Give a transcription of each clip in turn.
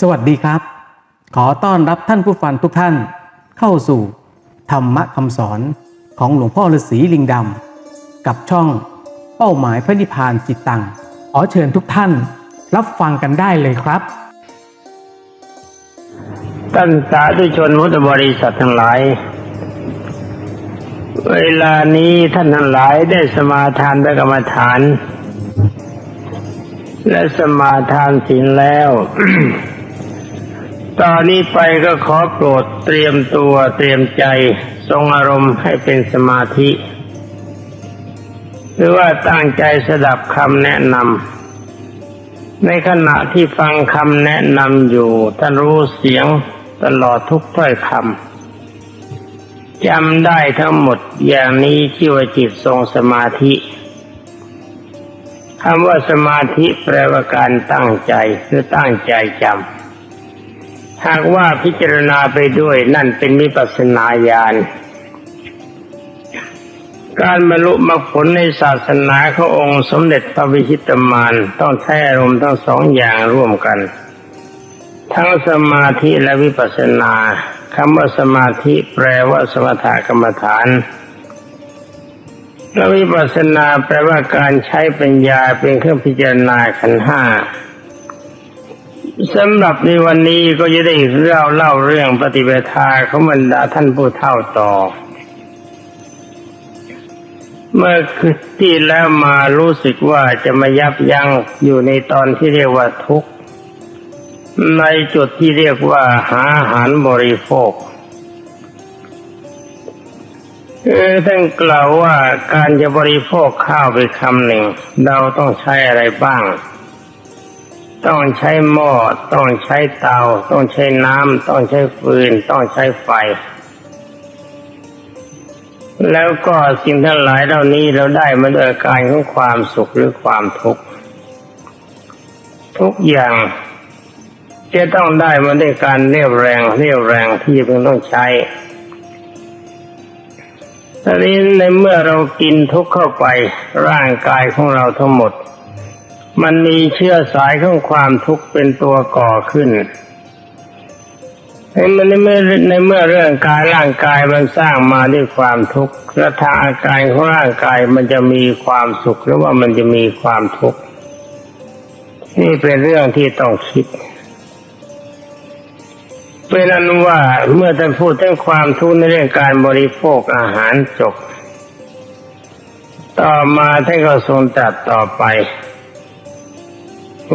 สวัสดีครับ ขอต้อนรับท่านผู้ฟังทุกท่าน เข้าสู่ธรรมะคำสอนของหลวงพ่อฤาษีลิงดำกับช่องเป้าหมายพระนิพพานจิตตังขอเชิญทุกท่านรับฟังกันได้เลยครับท่านสาธุชนพุทธบริษัททั้งหลาย เวลานี้ท่านทั้งหลายได้สมาทานพระกรรมฐาน และสมาทานศีลแล้ว ตอนนี้ไปก็ขอโปรดเตรียมตัวเตรียมใจ ทรงอารมณ์ให้เป็นสมาธิ หรือว่าตั้งใจสดับคำแนะนำในขณะที่ฟังคำแนะนำอยู่ท่านรู้เสียงตลอดทุกถ้อยคำจำได้ทั้งหมดอย่างนี้ชื่ว่าจิตทรงสมาธิคำว่าสมาธิแปลว่าการตั้งใจคือตั้งใจจำ หากว่าพิจารณาไปด้วยนั่นเป็นมิปัสนาญาณการบรรลุมรรคผลในศาสนาขององค์สมเด็จพระวิชิตมารต้องใช้อารมณ์ทั้งสองอย่างร่วมกัน ทั้งสมาธิและวิปัสสนาคำว่าสมาธิแปลว่าสมถกรรมฐานและวิปัสสนาแปลว่าการใช้ปัญญาเป็นเครื่องพิจารณาขันห้า สำหรับในวันนี้ก็จะได้เล่าเล่าเรื่องปฏิปทาของบรรดาท่านผู้เฒ่าต่อ เมื่อคืนที่แล้วมารู้สึกว่าจะมายับยั้งอยู่ในตอนที่เรียกว่าทุกข์ในจุดที่เรียกว่าหาอาหารบริโภคเออท่านกล่าวว่าการจะบริโภคข้าวไปคำหนึ่ง เราต้องใช้อะไรบ้าง ต้องใช้หม้อ ต้องใช้เตา ต้องใช้น้ำ ต้องใช้ฟืน ต้องใช้ไฟ แล้วก็สิ่งทั้งหลายเหล่านี้เราได้มาด้วยการของความสุขหรือความทุกข์ทุกอย่างจะต้องได้มาด้วยการเรียวแรงเรียวแรงที่เพิ่งต้องใช้ตอนนี้ในเมื่อเรากินทุกเข้าไปร่างกายของเราทั้งหมด มันมีเชื้อสายของความทุกข์เป็นตัวก่อขึ้นในเมื่อในเมื่อเมื่อเรื่องกายร่างกายมันสร้างมาด้วยความทุกข์และทางอาการของร่างกายมันจะมีความสุขหรือว่ามันจะมีความทุกข์นี่เป็นเรื่องที่ต้องคิดเป็นนั้นว่าเมื่อท่านพูดถึงความทุกข์ในเรื่องการบริโภคอาหารจบ ต่อมาท่านก็ทรงตรัสต่อไป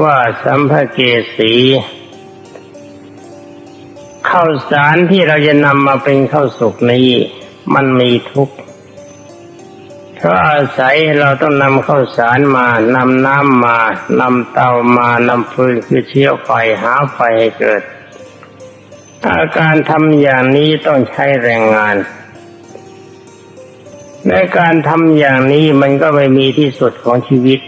ว่าสัมภเกสีข้าวสารที่เราจะนำมาเป็นข้าวสุกนี้มันมีทุกข์เพราะอาศัยเราต้องนำข้าวสารมานำน้ำมานำเตามานำฟืนคือเชื้อไฟหาไฟให้เกิด อาการทำอย่างนี้ต้องใช้แรงงานในการทำอย่างนี้มันก็ไม่มีที่สุดของชีวิต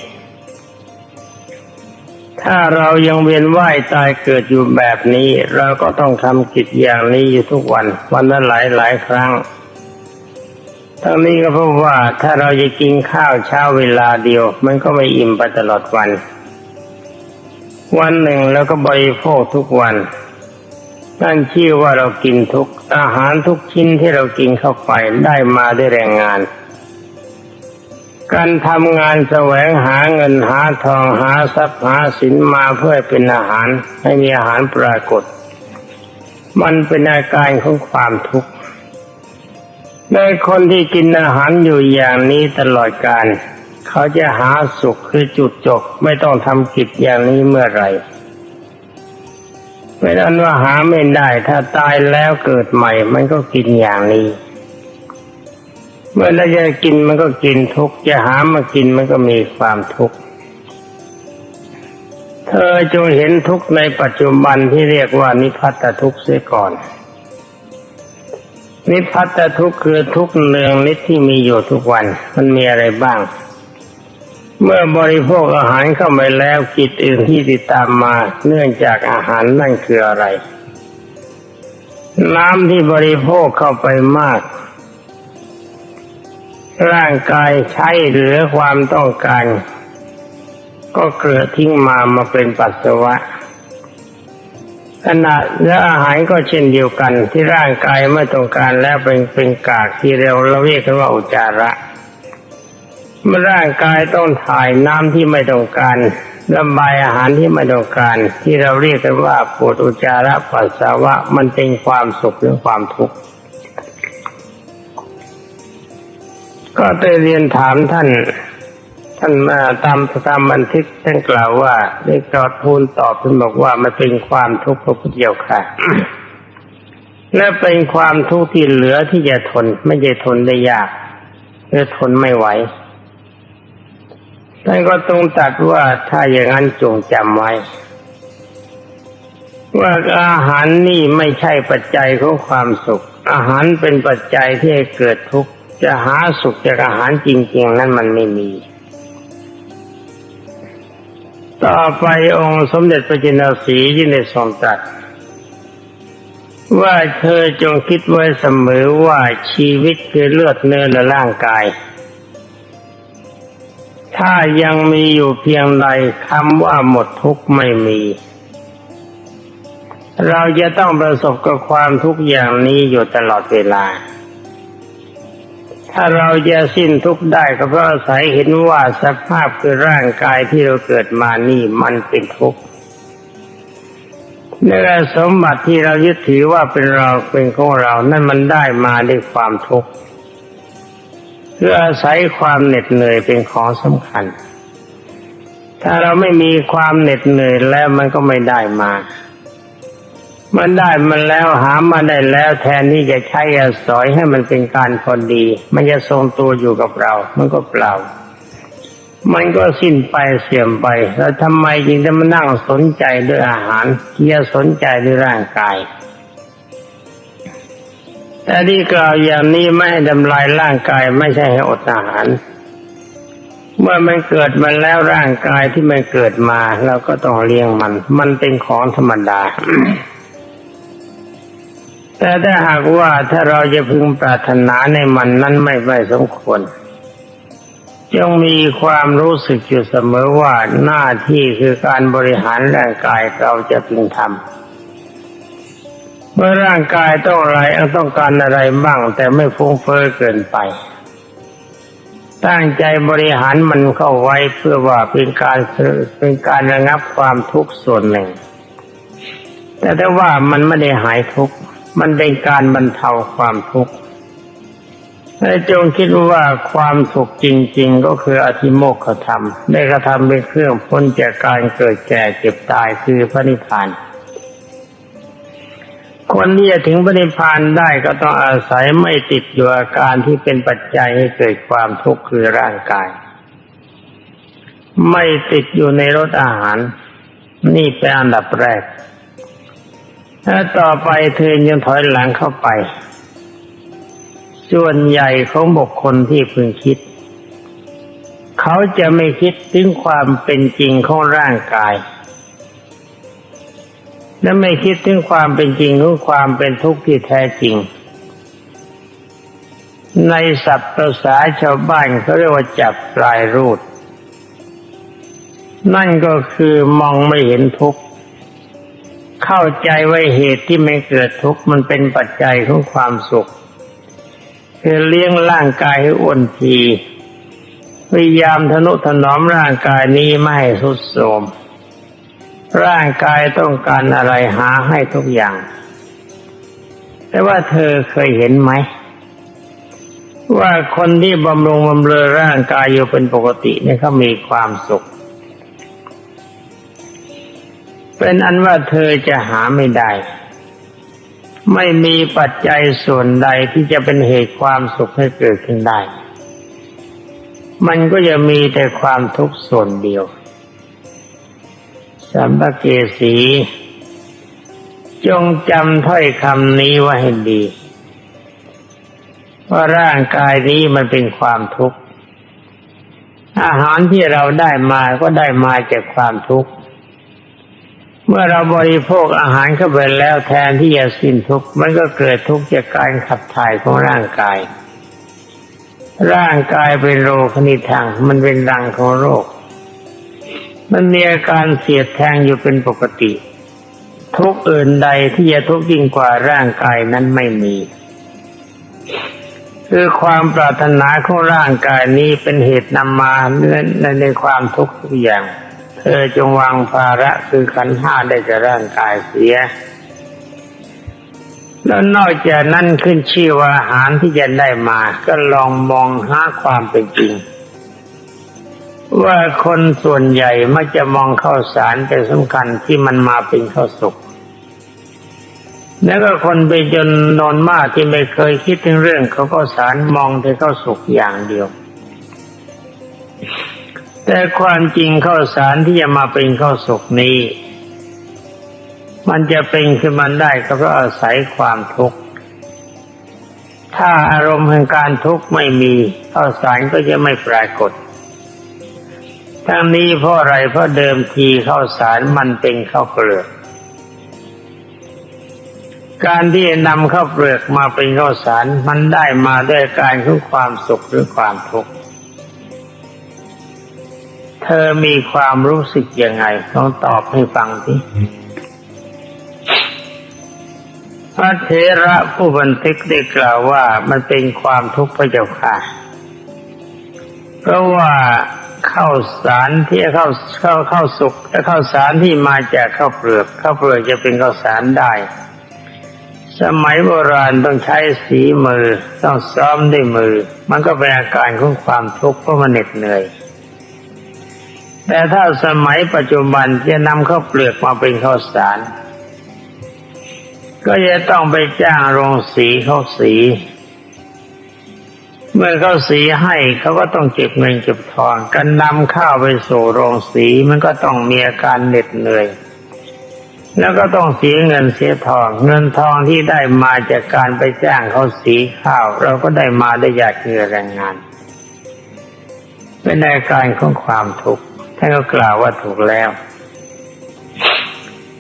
ถ้าเรายังเวียนว่ายตายเกิดอยู่แบบนี้ เราก็ต้องทำกิจอย่างนี้อยู่ทุกวัน วันละหลายหลายครั้งทั้งนี้ก็เพราะว่าถ้าเราจะกินข้าวเช้าเวลาเดียว มันก็ไม่อิ่มไปตลอดวัน วันหนึ่งแล้วก็บริโภคทุกวันนั่นชื่อว่าเรากินทุกอาหารทุกชิ้นที่เรากินเข้าไปได้มาด้วยแรงงาน การทำงานแสวงหาเงินหาทองหาทรัพย์หาสินมาเพื่อเป็นอาหารให้มีอาหารปรากฏ มันเป็นอาการของความทุกข์ในคนที่กินอาหารอยู่อย่างนี้ตลอดการ เขาจะหาสุขคือจุดจบไม่ต้องทำกิจอย่างนี้เมื่อไหร่ไม่นั้นว่าหาไม่ได้ ถ้าตายแล้วเกิดใหม่ มันก็กินอย่างนี้ เมื่อเราจะกินมันก็กินทุกจะหามากินมันก็มีความทุกข์เธอจงเห็นทุกข์ในปัจจุบันที่เรียกว่านิพพัตทุกข์เสียก่อน นิพพัตทุกข์คือทุกข์เนืองนิดที่มีอยู่ทุกวัน มันมีอะไรบ้าง เมื่อบริโภคอาหารเข้าไปแล้วกิจอื่นที่ติดตามมาเนื่องจากอาหารนั่นคืออะไร น้ำที่บริโภคเข้าไปมาก ร่างกายใช้เหลือความต้องการ ก็เกลือทิ้งมามาเป็นปัสสาวะขณะและอาหารก็เช่นเดียวกันที่ร่างกายไม่ต้องการแล้วเป็นเป็นกากที่เราเราเรียกกันว่าอุจจาระเมื่อร่างกายต้องถ่ายน้ำที่ไม่ต้องการระบายอาหารที่ไม่ต้องการ ที่เราเรียกกันว่าปวดอุจจาระปัสสาวะมันเป็นความสุขหรือความทุกข์ ก็ได้เรียนถามท่าน ท่านมาตามตามบันทึกท่านกล่าวว่าได้กอดทูลตอบท่านบอกว่ามันเป็นความทุกข์พระพุทธเจ้าค่ะ และเป็นความทุกข์ที่เหลือที่จะทน ไม่ใช่ทนได้ยากหรือทนไม่ไหวท่านก็ตรงตัดว่าถ้าอย่างนั้นจงจำไว้ ว่าอาหารนี่ไม่ใช่ปัจจัยของความสุข อาหารเป็นปัจจัยที่ให้เกิดทุกข์ จะหาสุขจากอาหารจริง ๆ นั้นมันไม่มี ต่อไปองค์สมเด็จพระจินสีที่ได้ทรงตรัสว่าเธอจงคิดไว้เสมอว่าชีวิตคือเลือดเนื้อและร่างกาย ถ้ายังมีอยู่เพียงใดคำว่าหมดทุกข์ไม่มี เราจะต้องประสบกับความทุกข์อย่างนี้อยู่ตลอดเวลา ถ้าเราจะสิ้นทุกข์ได้ก็เพราะอาศัยเห็นว่าสภาพคือร่างกายที่เราเกิดมานี่มันเป็นทุกข์เนื้อสมบัติที่เรายึดถือว่าเป็นเราเป็นของเรา นั่นมันได้มาด้วยความทุกข์คืออาศัยความเหน็ดเหนื่อยเป็นของสำคัญ ถ้าเราไม่มีความเหน็ดเหนื่อยแล้วมันก็ไม่ได้มา มันได้มันแล้วหามาได้แล้วแทนที่จะใช้อสอยให้มันเป็นการพอดี มันจะทรงตัวอยู่กับเรา มันก็เปล่า มันก็สิ้นไปเสื่อมไป แล้วทำไมจึงจะมานั่งสนใจด้วยอาหารที่จะสนใจด้วยร่างกายแต่ที่กล่าวอย่างนี้ไม่ให้ทำลายร่างกายไม่ใช่ให้อดอาหาร เมื่อมันเกิดมาแล้วร่างกายที่มันเกิดมาเราก็ต้องเลี้ยงมัน มันเป็นของธรรมดา แต่ถ้าหากว่าถ้าเราจะพึงปรารถนาในมันนั้นไม่ไม่สมควรจงมีความรู้สึกอยู่เสมอว่าหน้าที่คือการบริหารร่างกายเราจะพึงทำเมื่อร่างกายต้องอะไรต้องการอะไรบ้าง แต่ไม่ฟุ้งเฟ้อเกินไป ตั้งใจบริหารมันเข้าไว้เพื่อว่าเป็นการเป็นการระงับความทุกข์ส่วนหนึ่ง แต่ถ้าว่ามันไม่ได้หายทุกข์ มันเป็นการบรรเทาความทุกข์และจงคิดว่าความสุขจริง ๆ ก็คืออธิโมกขธรรม ได้กระทำเป็นเครื่องพ้นจากการเกิดแก่เจ็บตายคือพระนิพพานคนที่จะถึงพระนิพพานได้ก็ต้องอาศัยไม่ติดอยู่อาการที่เป็นปัจจัยให้เกิดความทุกข์คือร่างกาย ไม่ติดอยู่ในรสอาหาร นี่เป็นอันดับแรก ถ้าต่อไปเธอยังถอยหลังเข้าไป ส่วนใหญ่ของบุคคลที่พึงคิด เขาจะไม่คิดถึงความเป็นจริงของร่างกาย และไม่คิดถึงความเป็นจริงของความเป็นทุกข์ที่แท้จริง ในศัพท์ภาษาชาวบ้านเขาเรียกว่าจับปลายรูด นั่นก็คือมองไม่เห็นทุกข์ เข้าใจว่าเหตุที่มันเกิดทุกข์มันเป็นปัจจัยของความสุขคือเลี้ยงร่างกายให้อ้วนทีพยายามทนุถนอมร่างกายนี้ไม่ให้ทรุดโทรมร่างกายต้องการอะไรหาให้ทุกอย่าง แต่ว่าเธอเคยเห็นไหม ว่าคนที่บำรุงบำเรอร่างกายอยู่เป็นปกติเนี่ยเขามีความสุข เป็นอันว่าเธอจะหาไม่ได้ ไม่มีปัจจัยส่วนใดที่จะเป็นเหตุความสุขให้เกิดขึ้นได้ มันก็จะมีแต่ความทุกข์ส่วนเดียวสัมภเกสี จงจำถ้อยคำนี้ไว้ให้ดี ว่าร่างกายนี้มันเป็นความทุกข์ อาหารที่เราได้มาก็ได้มาจากความทุกข์ เมื่อเราบริโภคอาหารเข้าไปแล้วแทนที่จะสิ้นทุกข์มันก็เกิดทุกข์จากการขับถ่ายของร่างกาย ร่างกายเป็นโรคนิทังมันเป็นรังของโรค มันมีอาการเสียดแทงอยู่เป็นปกติ ทุกอื่นใดที่จะทุกข์ยิ่งกว่าร่างกายนั้นไม่มีคือความปรารถนาของร่างกายนี้เป็นเหตุนำมาเนื่อในความทุกข์ทุกอย่าง เธอจงวางภาระคือขันธ์ห้าได้จากร่างกายเสีย แล้วนอกจากนั้นขึ้นชื่อว่าอาหารที่จะได้มา ก็ลองมองหาความเป็นจริง ว่าคนส่วนใหญ่มักจะมองข้าวสารเป็นสำคัญที่มันมาเป็นข้าวสุกแล้วก็คนไปจนนอนมากที่ไม่เคยคิดถึงเรื่องเขาข้าวสารมองแต่ข้าวสุกอย่างเดียว แต่ความจริงข้าวสารที่จะมาเป็นข้าวสุกนี้ มันจะเป็นขึ้นมาได้ก็เพราะอาศัยความทุกข์ถ้าอารมณ์แห่งการทุกข์ไม่มีข้าวสารก็จะไม่ปรากฏ ทั้งนี้เพราะอะไรเพราะเดิมทีข้าวสารมันเป็นข้าวเปลือกการที่นำข้าวเปลือกมาเป็นข้าวสารมันได้มาด้วยการของความสุขหรือความทุกข์ เธอมีความรู้สึกยังไงลองตอบให้ฟังทีพระเถระผู้บันทึกได้กล่าวว่ามันเป็นความทุกข์พระเจ้าค่ะ เพราะว่าข้าวสารที่เข้าเข้าเข้าสุกและข้าวสารที่มาจากข้าวเปลือกข้าวเปลือกจะเป็นข้าวสารได้ สมัยโบราณต้องใช้สีมือต้องซ้อมด้วยมือ มันก็เป็นอาการของความทุกข์เพราะมันเหน็ดเหนื่อย แต่ถ้าสมัยปัจจุบันจะนำข้าวเปลือกมาเป็นข้าวสาร ก็จะต้องไปจ้างโรงสีเขาวสี เมื่อเขาสีให้เขาก็ต้องเก็บเงินเก็บทองการนำข้าวไปสู่โรงสีมันก็ต้องมีอาการเหน็ดเหนื่อยแล้วก็ต้องเสียเงินเสียทอง เงินทองที่ได้มาจากการไปจ้างเขาสีข้าว เราก็ได้มาได้จากเหงื่อแรงงาน เป็นอาการของความทุกข์ ท่านก็กล่าวว่าถูกแล้ว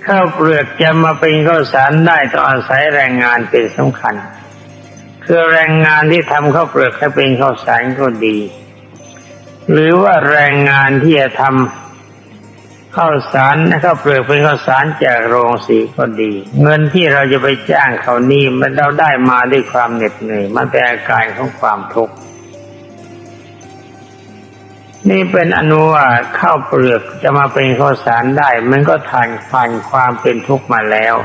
ข้าวเปลือกจะมาเป็นข้าวสารได้ต้องอาศัยแรงงานเป็นสำคัญ คือแรงงานที่ทำข้าวเปลือกให้เป็นข้าวสารก็ดี หรือว่าแรงงานที่จะทำข้าวสารและข้าวเปลือกเป็นข้าวสารจากโรงสีก็ดี เงินที่เราจะไปจ้างเขานี่มันเราได้มาด้วยความเหน็ดเหนื่อยมันเป็นอาการของความทุกข์ นี่เป็นอนุว่าข้าวเปลือกจะมาเป็นข้าวสารได้ มันก็ทานผ่านความเป็นทุกข์มาแล้ว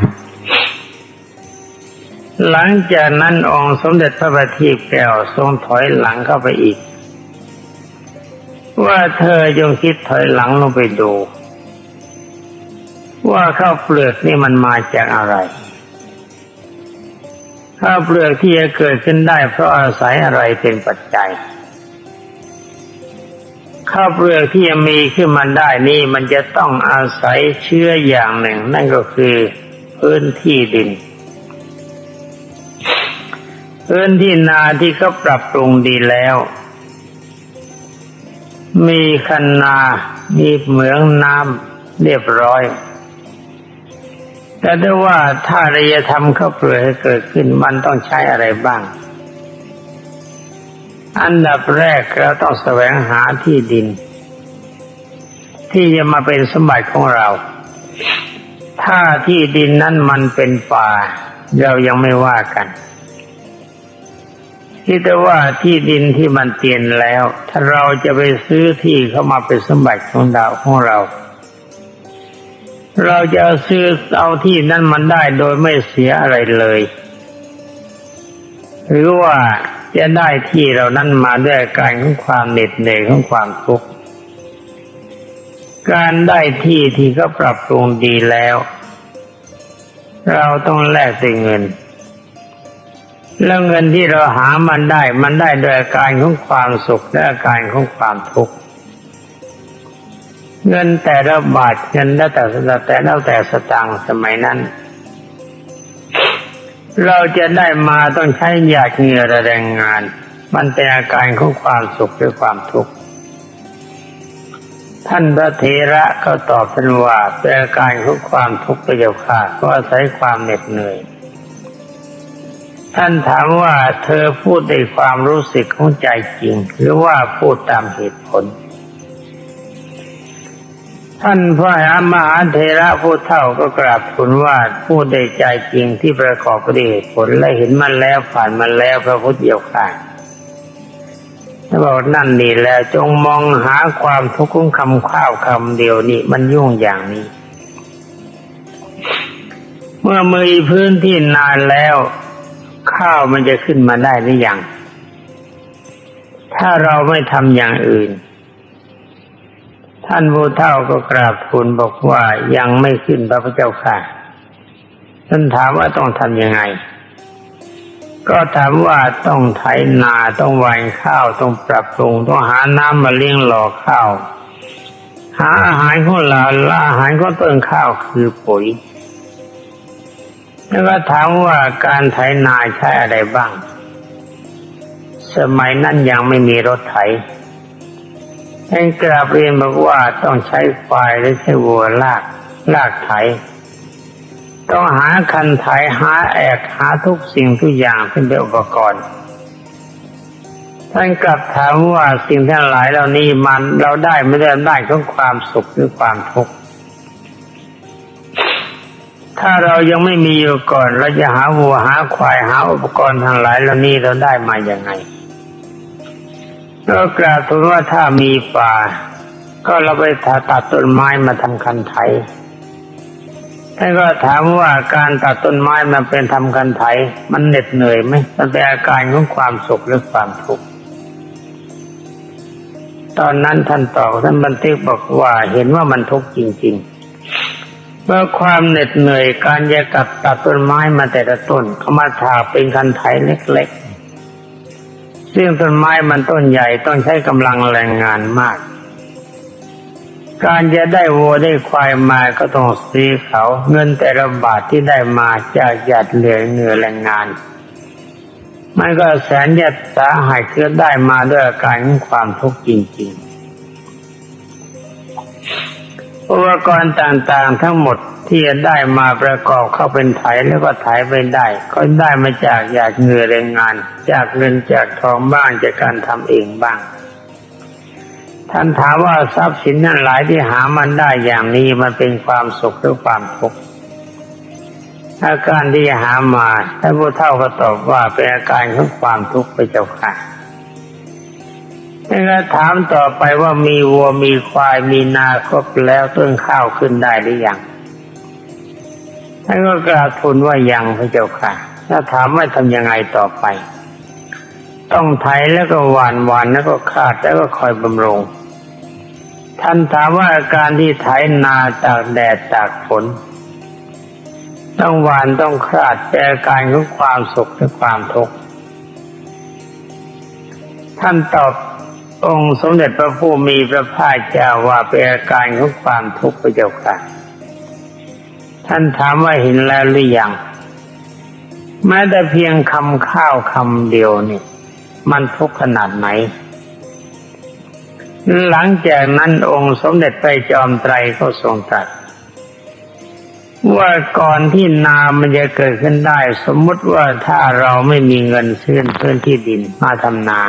หลังจากนั้นองค์สมเด็จพระบัณฑิตแก้วทรงถอยหลังเข้าไปอีก ว่าเธอจงคิดถอยหลังลงไปดู ว่าข้าวเปลือกนี่มันมาจากอะไรข้าวเปลือกที่จะเกิดขึ้นได้เพราะอาศัยอะไรเป็นปัจจัย ข้าวเปลือกที่จะมีขึ้นมาได้นี่มันจะต้องอาศัยเชื้ออย่างหนึ่ง นั่นก็คือพื้นที่ดิน พื้นที่นาที่เขาปรับปรุงดีแล้ว มีคันนา มีเหมืองน้ำเรียบร้อย แต่ถ้ว่าถ้าเราจะทำข้าวเปลือกให้เกิดขึ้นมันต้องใช้อะไรบ้าง อันดับแรกเราต้องแสวงหาที่ดิน ที่จะมาเป็นสมบัติของเรา ถ้าที่ดินนั้นมันเป็นป่า เรายังไม่ว่ากันที่แต่ว่าที่ดินที่มันเตียนแล้ว ถ้าเราจะไปซื้อที่เข้ามาเป็นสมบัติของดาวของเรา เราจะซื้อเอาที่นั้นมันได้โดยไม่เสียอะไรเลย หรือว่า จะได้ที่เรานั้นมาด้วยการของความเหน็ดเหนื่อยของความทุกข์การได้ที่ที่เขาปรับปรุงดีแล้ว เราต้องแลกด้วยเงิน แล้วเงินที่เราหามันได้ มันได้โดยอาการของความสุขและอาการของความทุกข์เงินแต่ละบาทเงินแล้วแต่แต่แล้วแต่สตางค์สมัยนั้น เราจะได้มาต้องใช้หยาดเหงื่อและแรงงาน มันเป็นอาการของความสุขหรือความทุกข์ท่านพระเถระก็ตอบท่านว่าเป็นอาการของความทุกข์ประโยค่ะก็อาศัยความเหน็ดเหนื่อย ท่านถามว่าเธอพูดด้วยความรู้สึกของใจจริง หรือว่าพูดตามเหตุผล ท่านพระมหาเทระผู้เฒ่าก็กราบทูลว่าผู้ใดใจจริงที่ประกอบด้เหตุผลและเห็นมันแล้วผ่านมันแล้วพระพุทธเจ้าค่ะถ้าบอกนั่นนี่แล้วจงมองหาความทุกข์ของคำข้าวคำเดียวนี่มันยุ่งอย่างนี้ เมื่อมือพื้นที่นานแล้ว ข้าวมันจะขึ้นมาได้หรือยังถ้าเราไม่ทำอย่างอื่น ท่านผู้เฒ่าก็กราบทูลบอกว่ายังไม่ขึ้นพระพุทธเจ้าค่ะ ท่านถามว่าต้องทำยังไง ก็ถามว่าต้องไถนาต้องหวานข้าวต้องปรับปรุงต้องหาน้ำมาเลี้ยงหล่อข้าว หาอาหารของเราละอาหารของต้นข้าวคือปุ๋ย แล้วก็ถามว่าการไถนาใช้อะไรบ้าง สมัยนั้นยังไม่มีรถไถ ท่านกราบเรียนบอกว่าต้องใช้ควายหรือใช้วัวลากลากไถ ต้องหาคันไถหาแอกหาทุกสิ่งทุกอย่างเป็นอุปกรณ์ ท่านกลับถามว่าสิ่งทั้งหลายเหล่านี้มันเราได้ไม่ได้ได้ของความสุขหรือความทุกข์ถ้าเรายังไม่มีอยู่ก่อนเราจะหาวัวหาควายหาอุปกรณ์ทั้งหลายเหล่านี้เราได้มาอย่างไง ก็กล่าวถึงว่าถ้ามีป่า ก็เราไปตัดต้นไม้มาทำคันไถท่านก็ถามว่าการตัดต้นไม้มาเป็นทำคันไถมันเหน็ดเหนื่อยไหมมันเป็นอาการของความสุขหรือความทุกข์ตอนนั้นท่านตอบท่านบันทึกบอกว่าเห็นว่ามันทุกข์จริงๆเมื่อความเหน็ดเหนื่อยการจะกัดตัดต้นไม้มาแต่ละต้นเขามาถากเป็นคันไถเล็กๆ ซึ่งต้นไม้มันต้นใหญ่ต้องใช้กำลังแรงงานมาก การจะได้วัวได้ควายมาก็ต้องซื้อเขา เงินแต่ละบาทที่ได้มาจากหยัดเหลือเหนือแรงงาน มันก็แสนยัดสาหายเคือได้มาด้วยอาการของความทุกข์จริง ๆ อุปกรณ์ต่างๆทั้งหมดที่จะได้มาประกอบเข้าเป็นไถแล้วก็ไถไปได้ ก็ได้มาจากหยาดเหงื่อแรงงาน จากเงินจากทองบ้างจากการทำเองบ้าง ท่านถามว่าทรัพย์สินนั้นหลายที่หามันได้อย่างนี้มันเป็นความสุขหรือความทุกข์อาการที่หามาท่านผู้เฒ่าก็ตอบว่าเป็นอาการของความทุกข์ไปเจ้าค่ะ แล้วก็ถามต่อไปว่ามีวัวมีควายมีนาครบแล้วต้นข้าวขึ้นได้หรือยังท่านก็กราบทูลว่ายังพระเจ้าค่ะ ถ้าถามว่าทำยังไงต่อไป ต้องไถแล้วก็หวานหวานแล้วก็คาดแล้วก็คอยบำรุงท่านถามว่าการที่ไถนาตากแดดตากฝนต้องหวานต้องคาดแต่การของความสุขและความทุกข์ท่านตอบ องค์สมเด็จพระผู้มีพระภาคเจ้าว่าเป็นอาการของความทุกข์พระเจ้าค่ะ ท่านถามว่าเห็นแล้วหรือยังแม้แต่เพียงคำข้าวคำเดียวนี่มันทุกข์ขนาดไหน หลังจากนั้นองค์สมเด็จพระจอมไตรก็ทรงตรัสว่าก่อนที่นามันจะเกิดขึ้นได้ สมมติว่าถ้าเราไม่มีเงินซื้อพื้นที่ดินมาทำนา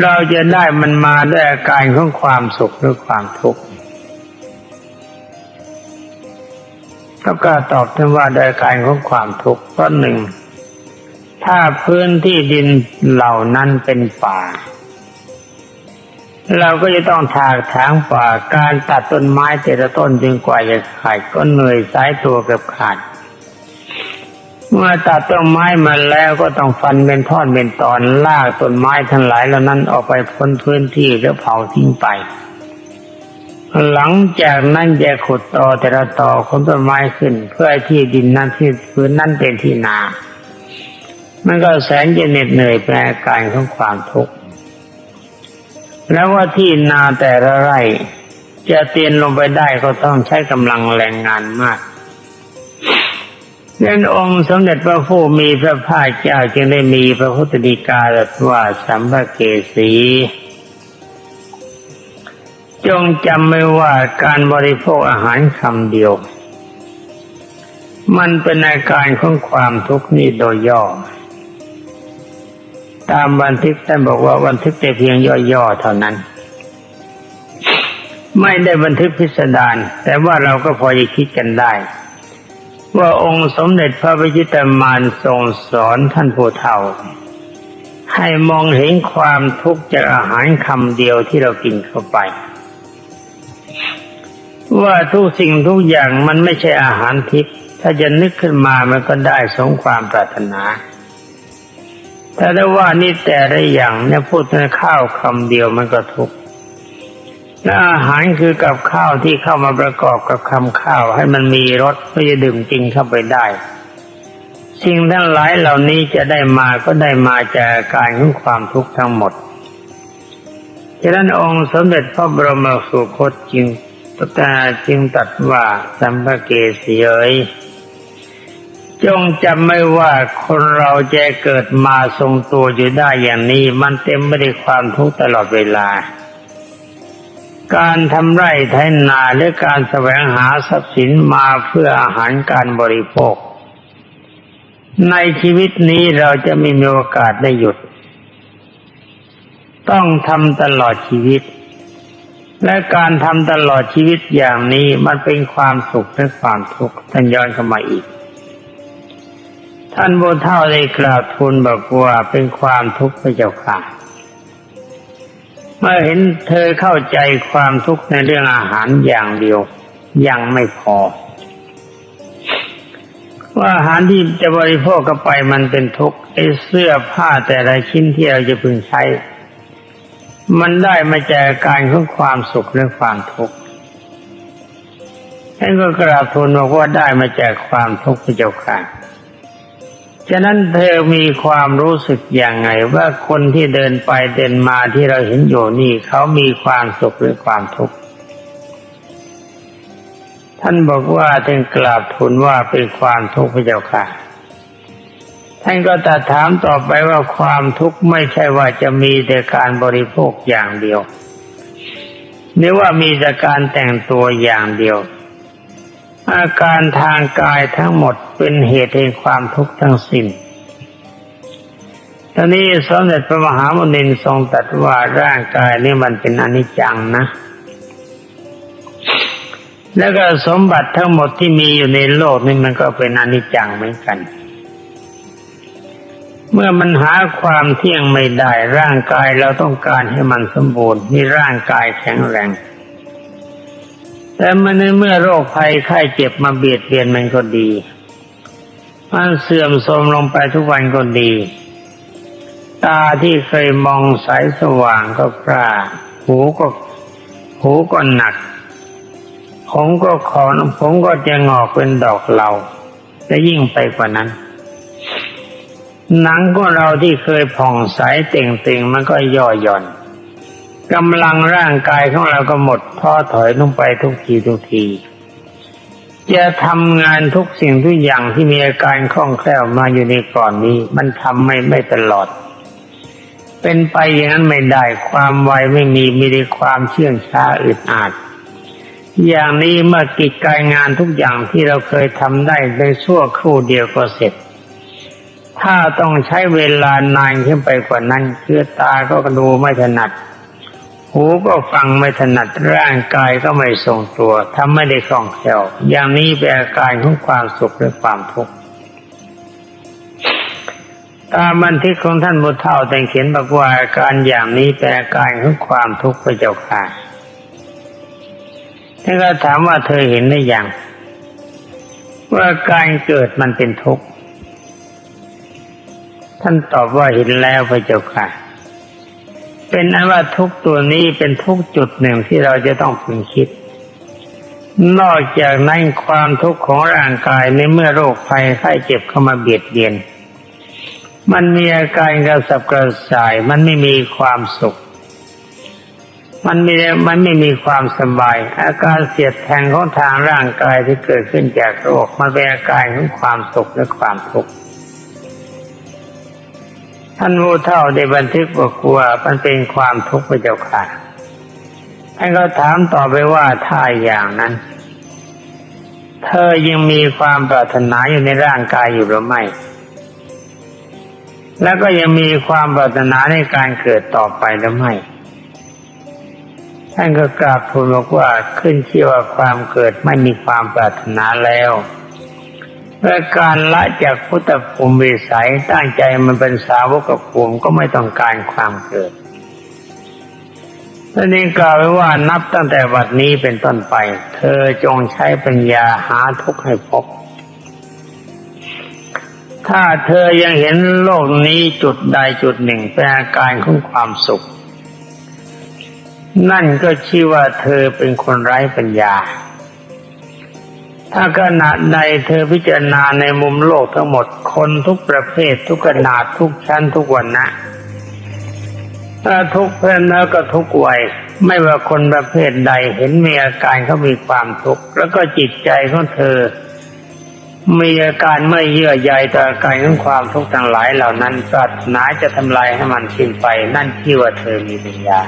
เราจะได้มันมาด้วยอาการของความสุขหรือความทุกข์ก็กล้าตอบท่านว่าโดยอาการของความทุกข์เพราะหนึ่ง ถ้าพื้นที่ดินเหล่านั้นเป็นป่า เราก็จะต้องถากถางป่าการตัดต้นไม้แต่ละต้นจนกว่าจะขาดก็เหนื่อยสายตัวเกับขาด เมื่อตัดต้นไม้มาแล้วก็ต้องฟันเป็นท่อนเป็นตอนลากต้นไม้ทั้งหลายเหล่านั้นออกไปพ้นพื้นที่แล้วเผาทิ้งไป หลังจากนั้นจะขุดตอแต่ละตอของต้นไม้ขึ้น เพื่อที่ดินนั้นที่พื้นนั้นเป็นที่นา มันก็แสนจะเหน็ดเหนื่อยแปลการของความทุกข์แล้วว่าที่นาแต่ละไร่จะเตียนลงไปได้ก็ต้องใช้กำลังแรงงานมาก นั้นองค์สมเด็จพระผู้มีพระภาคเจ้าจึงได้มีพระพุทธดีกาตรัสว่าสัมภเกสีจงจำไว้ว่าการบริโภคอาหารคำเดียว มันเป็นอาการของความทุกข์นี่โดยย่อ ตามบันทึกท่านบอกว่าบันทึกแต่เพียงย่อๆเท่านั้น ไม่ได้บันทึกพิสดารแต่ว่าเราก็พอจะคิดกันได้ ว่าองค์สมเด็จพระวิจิตรมารทรงสอนท่านผู้เฒ่า ให้มองเห็นความทุกข์จากอาหารคำเดียวที่เรากินเข้าไป ว่าทุกสิ่งทุกอย่างมันไม่ใช่อาหารทิพย์ถ้าจะนึกขึ้นมามันก็ได้สมความปรารถนาแต่ได้ว่านี่แต่ละอย่างเนี่ยพูดในข้าวคำเดียวมันก็ทุกข์ และอาหารคือกับข้าวที่เข้ามาประกอบกับคำข้าวให้มันมีรสเพื่อจะดื่มกินเข้าไปได้ สิ่งทั้งหลายเหล่านี้จะได้มาก็ได้มาจากาการของความทุกข์ทั้งหมดฉะนั้นองค์สมเด็จพระบรมสุคตจึงตตาจึงตัดว่าสัมภเกสีเอ๋ยจงจำไม่ว่าคนเราจะเกิดมาทรงตัวอยู่ได้อย่างนี้ มันเต็มไปด้วยความทุกข์ตลอดเวลา การทำไร่ไถนาหรือการแสวงหาทรัพย์สินมาเพื่ออาหารการบริโภค ในชีวิตนี้เราจะไม่มีโอกาสได้หยุด ต้องทำตลอดชีวิต และการทำตลอดชีวิตอย่างนี้มันเป็นความสุขและความทุกข์ท่านย้อนเข้ามาอีก ท่านโบเท่าได้กล่าวทูลบอกว่าเป็นความทุกข์พระเจ้าค่ะ เมื่อเห็นเธอเข้าใจความทุกข์ในเรื่องอาหารอย่างเดียว ยังไม่พอ ว่าอาหารที่จะบริโภคเข้าไปมันเป็นทุกข์ไอ้เสื้อผ้าแต่ละชิ้นที่เราจะพึงใช้ มันได้มาจากการของความสุขและความทุกข์ท่านก็กราบทูลบอกว่าได้มาจากความทุกข์พระเจ้าค่ะ ฉะนั้นเธอมีความรู้สึกอย่างไง ว่าคนที่เดินไปเดินมาที่เราเห็นอยู่นี่เขามีความสุขหรือความทุกข์ท่านบอกว่าท่านกราบทูลว่าเป็นความทุกข์พระเจ้าค่ะ ท่านก็ตรัสถามต่อไปว่าความทุกข์ไม่ใช่ว่าจะมีแต่การบริโภคอย่างเดียวหรือว่ามีแต่การแต่งตัวอย่างเดียว อาการทางกายทั้งหมดเป็นเหตุแห่งความทุกข์ทั้งสิ้นตอนนี้สมเด็จพระมหามุนินทรงตรัสว่าร่างกายนี่มันเป็นอนิจจังนะ แล้วก็สมบัติทั้งหมดที่มีอยู่ในโลกนี่มันก็เป็นอนิจจังเหมือนกัน เมื่อมันหาความเที่ยงไม่ได้ร่างกายเราต้องการให้มันสมบูรณ์มีร่างกายแข็งแรง แต่มันในเมื่อโรคภัยไข้เจ็บมาเบียดเบียนมันก็ดีมันเสื่อมโทรมลงไปทุกวันก็ดี ตาที่เคยมองใสสว่างก็พร่าหูก็หูก็หนัก ผมก็ขอนผมก็จะงอกเป็นดอกเหลาและยิ่งไปกว่านั้น หนังของเราที่เคยผ่องใสเต่งๆมันก็ย่อหย่อน กำลังร่างกายของเราก็หมดท้อถอยลงไปทุกทีทุกที จะทำงานทุกสิ่งทุกอย่างที่มีอาการคล่องแคล่วมาอยู่ในก่อนนี้ มันทำไม่ไม่ตลอด เป็นไปอย่างนั้นไม่ได้ความไวไม่มีมีแต่ความเชื่องช้าอึดอัดอย่างนี้เมื่อกิจการงานทุกอย่างที่เราเคยทำได้ในชั่วครู่เดียวก็เสร็จ ถ้าต้องใช้เวลานานขึ้นไปกว่านั้นเคือตาก็ดูไม่ถนัด หูก็ฟังไม่ถนัดร่างกายก็ไม่ทรงตัวทำไม่ได้คล่องแคล่วอย่างนี้เป็นอาการของความสุขหรือความทุกข์ตามบันทึกของท่านบุตรเท่าแต่งเขียนบอกว่าอาการอย่างนี้เป็นอาการของความทุกข์พระเจ้าค่ะท่านก็ถามว่าเธอเห็นหรือยังว่าการเกิดมันเป็นทุกข์ท่านตอบว่าเห็นแล้วพระเจ้าค่ะ เป็นนั้นว่าทุกตัวนี้เป็นทุกจุดหนึ่งที่เราจะต้องพึงคิด นอกจากนั้นความทุกข์ของร่างกายในเมื่อโรคภัยไข้เจ็บเข้ามาเบียดเบียน มันมีอาการกระสับกระส่าย มันไม่มีความสุข มันมีมันไม่มีความสบาย อาการเสียดแทงของทางร่างกายที่เกิดขึ้นจากโรคมันเป็นอาการของความสุขและความทุกข์ ท่านผู้เท่าได้บันทึกบอกว่ามันเป็นความทุกข์พระเจ้าค่ะท่านก็ถามต่อไปว่าถ้าอย่างนั้น เธอยังมีความปรารถนาอยู่ในร่างกายอยู่หรือไม่ แล้วก็ยังมีความปรารถนาในการเกิดต่อไปหรือไม่ท่านก็กราบทูลบอกว่าขึ้นชื่อว่าความเกิดไม่มีความปรารถนาแล้ว และการละจากพุทธภูมิวิสัยตั้งใจมันเป็นสาวกภูมิก็ไม่ต้องการความเกิดท่านนี้กล่าวไว้ว่านับตั้งแต่บัดนี้เป็นต้นไป เธอจงใช้ปัญญาหาทุกข์ให้พบ ถ้าเธอยังเห็นโลกนี้จุดใดจุดหนึ่งเป็นอาการของความสุข นั่นก็ชื่อว่าเธอเป็นคนไร้ปัญญา ถ้าขณะใดเธอพิจารณาในมุมโลกทั้งหมดคนทุกประเภททุกขนาดทุกชั้นทุกวันนะถ้าทุกเพศแล้วก็ทุกวัยไม่ว่าคนประเภทใดเห็นมีอาการเขามีความทุกข์แล้วก็จิตใจของเธอ มีอาการไม่เยื่อใยต่ออาการของความทุกข์ทั้งหลายเหล่านั้นปรารถนาจะทำลายให้มันสิ้นไปนั่นที่ว่าเธอมีปัญญา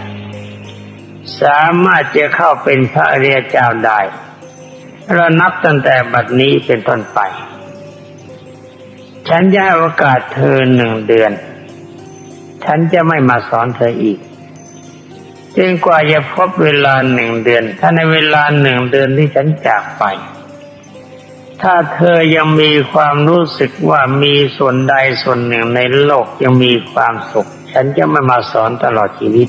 สามารถจะเข้าเป็นพระอริยเจ้าได้ เรานับตั้งแต่บัดนี้เป็นต้นไป ฉันจะให้โอกาสเธอหนึ่งเดือน ฉันจะไม่มาสอนเธออีกจนกว่าจะพบเวลาหนึ่งเดือน ถ้าในเวลาหนึ่งเดือนที่ฉันจากไป ถ้าเธอยังมีความรู้สึกว่ามีส่วนใดส่วนหนึ่งในโลกยังมีความสุข ฉันจะไม่มาสอนตลอดชีวิต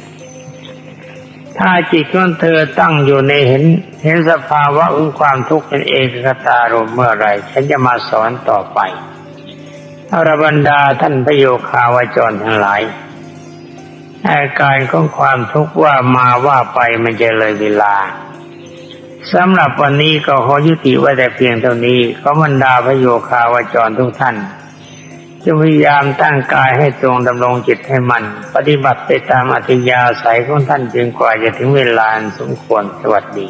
ถ้าจิตของเธอตั้งอยู่ในเห็น เห็นสภาวะของความทุกข์เป็นเอกคตารมเมื่อไรฉันจะมาสอนต่อไปอรบรรดาท่านพระโยคาวจรทั้งหลายอาการของความทุกข์ว่ามาว่าไปมันจะเลยเวลาสำหรับวันนี้ก็ขอยุติไว้แต่เพียงเท่านี้ขอบรรดาพระโยคาวจรทุกท่าน จะพยายามตั้งกายให้ตรงดำรงจิตให้มัน ปฏิบัติไปตามอัธยาสัยของท่านจนกว่าจะถึงเวลาสมควรสวัสดี